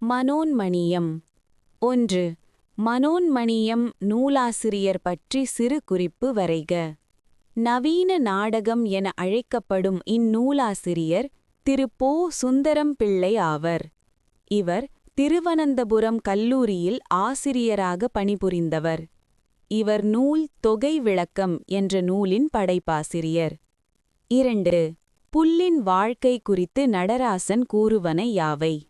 மனோன்மணியம். ஒன்று மனோன்மணியம் நூலாசிரியர் பற்றி சிறு குறிப்பு வரைக. நவீன நாடகம் என அழைக்கப்படும் இந்நூலாசிரியர் திரு போ. சுந்தரம் பிள்ளை ஆவர். இவர் திருவனந்தபுரம் கல்லூரியில் ஆசிரியராக பணிபுரிந்தவர். இவர் நூல் தொகை விளக்கம் என்ற நூலின் படைப்பாசிரியர். இரண்டு புல்லின் வாழ்க்கை குறித்து நடராசன் கூறுவன யாவை?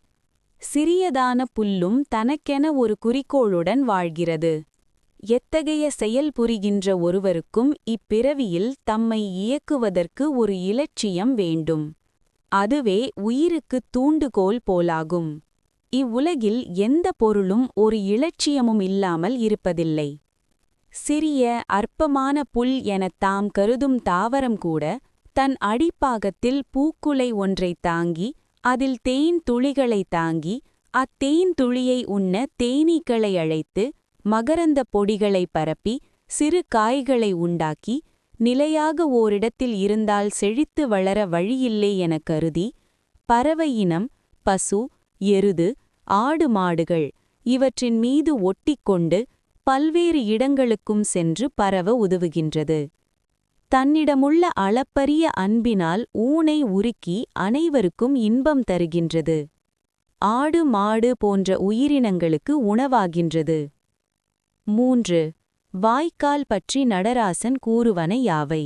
சிறியதான புல்லும் தனக்கென ஒரு குறிக்கோளுடன் வாழ்கிறது. எத்தகைய செயல் புரிகின்ற ஒருவருக்கும் இப்பிறவியில் தம்மை இயக்குவதற்கு ஒரு இலட்சியம் வேண்டும். அதுவே உயிருக்குத் தூண்டுகோல் போலாகும். இவ்வுலகில் எந்த பொருளும் ஒரு இலட்சியமும் இல்லாமல் இருப்பதில்லை. சிறிய அற்பமான புல் எனத் தாம் கருதும் தாவரம் கூட தன் அடிப்பாகத்தில் பூக்குலை ஒன்றைத் தாங்கி அதில் தேன் துளிகளை தாங்கி அத்தேன் துளியை உண்ண தேனீக்களை அழைத்து மகரந்த பொடிகளை பரப்பி சிறு காய்களை உண்டாக்கி நிலையாக ஓரிடத்தில் இருந்தால் செழித்து வளர வழியில்லை எனக் கருதி பறவை இனம் பசு எருது ஆடு மாடுகள் இவற்றின் மீது ஒட்டிக்கொண்டு பல்வேறு இடங்களுக்கும் சென்று பரவ உதவுகின்றது. தன்னிடமுள்ள அளப்பரிய அன்பினால் ஊனை உருக்கி அனைவருக்கும் இன்பம் தருகின்றது. ஆடு மாடு போன்ற உயிரினங்களுக்கு உணவாகின்றது. மூன்று. வாய்க்கால் பற்றி நடராசன் கூறுவன யாவை?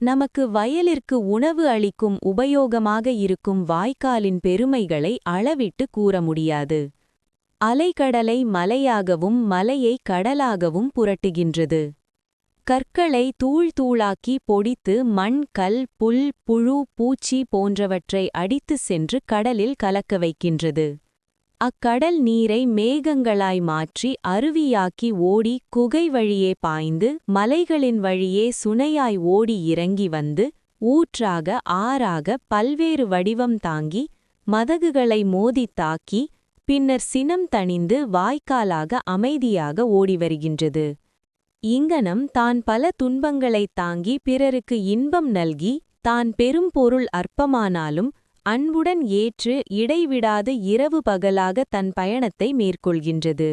நமக்கு வயலிற்கு உணவு அளிக்கும் உபயோகமாக இருக்கும் வாய்க்காலின் பெருமைகளை அளவிட்டு கூற முடியாது. அலைகடலை மலையாகவும் மலையை கடலாகவும் புரட்டுகின்றது. கற்களை தூள் தூளாக்கி பொடித்து மண் கல் புல் புழு பூச்சி போன்றவற்றை அடித்து சென்று கடலில் கலக்க வைக்கின்றது. அக்கடல் நீரை மேகங்களாய் மாற்றி அருவியாக்கி ஓடி குகை வழியே பாய்ந்து மலைகளின் வழியே சுனையாய் ஓடி இறங்கி வந்து ஊற்றாக ஆறாக பல்வேறு வடிவம் தாங்கி மதகுகளை மோதித் தாக்கி பின்னர் சினம் தணிந்து வாய்க்காலாக அமைதியாக ஓடி வருகின்றது. இங்கனம் தான் பல துன்பங்களைத் தாங்கி பிறருக்கு இன்பம் நல்கி தான் பெரும் பொருள் அற்பமானாலும் அன்புடன் ஏற்று இடைவிடாது இரவு பகலாக தன் பயணத்தை மேற்கொள்கின்றது.